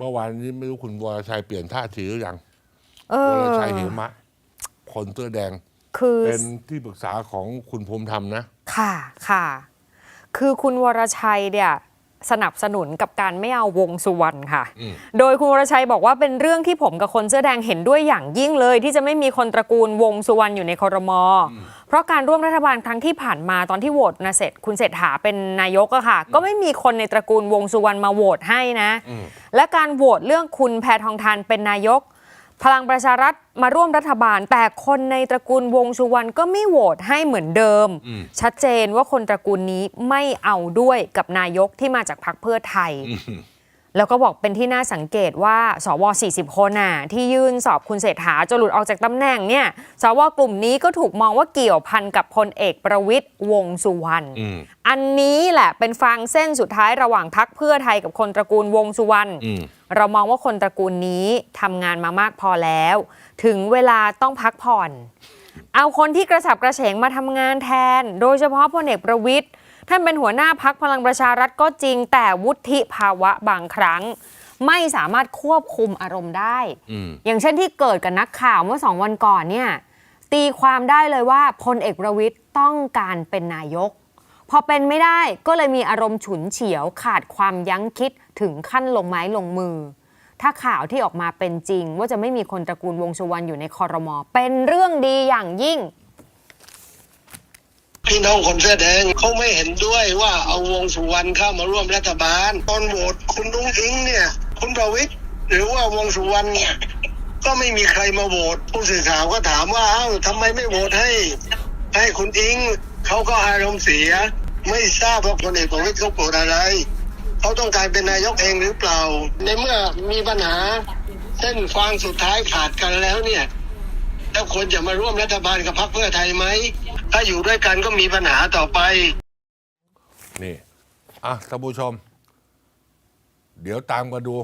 เมื่อวานนี้ไม่รู้คุณวรชัยเปลี่ยนท่าทีหรือยังเอวอรชัยเหมะ คนเสื้อแดง คือเป็นที่ปรึกษาของคุณภูมิธรรมนะ ค่ะค่ะ คือคุณวรชัยเนี่ย สนับสนุนกับการไม่เอาวงสุวรรณค่ะอืมโดยคุณวรชัยบอกว่าเป็นเรื่องที่ผมกับคนเสื้อแดงเห็นด้วยอย่างยิ่งเลย ที่จะไม่มีคนตระกูลวงสุวรรณอยู่ในคอรมอเพราะการร่วมรัฐบาลครั้งที่ผ่านมาตอนที่โหวตนะเสร็จคุณเศรษฐาเป็นนายกอะค่ะ ก็ไม่มีคนในตระกูลวงสุวรรณมาโหวตให้นะอืมและการโหวตเรื่องคุณแพทองทานเป็นนายก พลังประชารัฐมาร่วมรัฐบาล แต่คนในตระกูลวงสุวรรณก็ไม่โหวตให้เหมือนเดิมอืมชัดเจนว่าคนตระกูลนี้ไม่เอาด้วยกับนายกที่มาจากพรรคเพื่อไทย แล้วก็บอกเป็นที่น่าสังเกตว่าสว 40 คนน่ะที่ยื่นสอบคุณเศรษฐาจะหลุดออกจากตำแหน่งเนี่ยสวกลุ่มนี้ก็ถูกมองว่าเกี่ยวพันกับพลเอกประวิตยวงษ์สุวรรณอืมอันนี้แหละเป็นฟางเส้นสุดท้ายระหว่างพักเพื่อไทยกับคนตระกูลวงษ์สุวรรณอืมเรามองว่าคนตระกูลนี้ทำงานมามากพอแล้ว ถึงเวลาต้องพักผ่อน เอาคนที่กระสับกระเฉงมาทำงานแทน โดยเฉพาะพลเอกประวิตยท่านเป็นหัวหน้าพักพลังประชารัฐก็จริง แต่วุฒิภาวะบางครั้ง ไม่สามารถควบคุมอารมณ์ได้อืมอย่างเช่นที่เกิดกับนักข่าวเมื่อสองวันก่อนเนี่ยตีความได้เลยว่าพลเอกประวิตยต้องการเป็นนายก พอเป็นไม่ได้ก็เลยมีอารมณ์ฉุนเฉียวขาดความยั้งคิดถึงขั้นลงไม้ลงมือ ถ้าข่าวที่ออกมาเป็นจริง ว่าจะไม่มีคนตระกูลวงสุวรรณอยู่ในคอรมอเป็นเรื่องดีอย่างยิ่ง พี่น้องคนเสื้อแดงเขาไม่เห็นด้วยว่าเอาวงสุวรรณเข้ามาร่วมรัฐบาล ตอนโหวตคุณนุ้งอิงเนี่ย คุณประวิตรหรือว่าวงสุวรรณเนี่ยก็ไม่มีใครมาโหวตผู้สื่อข่าวก็ถามว่าเอ้าทำไมไม่โหวตให้ ให้คุณอิงเขาก็อารมณ์เสีย ไม่ทราบว่าพลเอกประวิตรเขาโกรธอะไร เขาต้องการเป็นนายกเองหรือเปล่า ในเมื่อมีปัญหาเส้นฟางสุดท้ายขาดกันแล้วเนี่ย แล้วควรจะมาร่วมรัฐบาลกับพรรคเพื่อไทยไหม ถ้าอยู่ด้วยกันก็มีปัญหาต่อไป นี่ อะท่านผู้ชม เดี๋ยวตามกันดู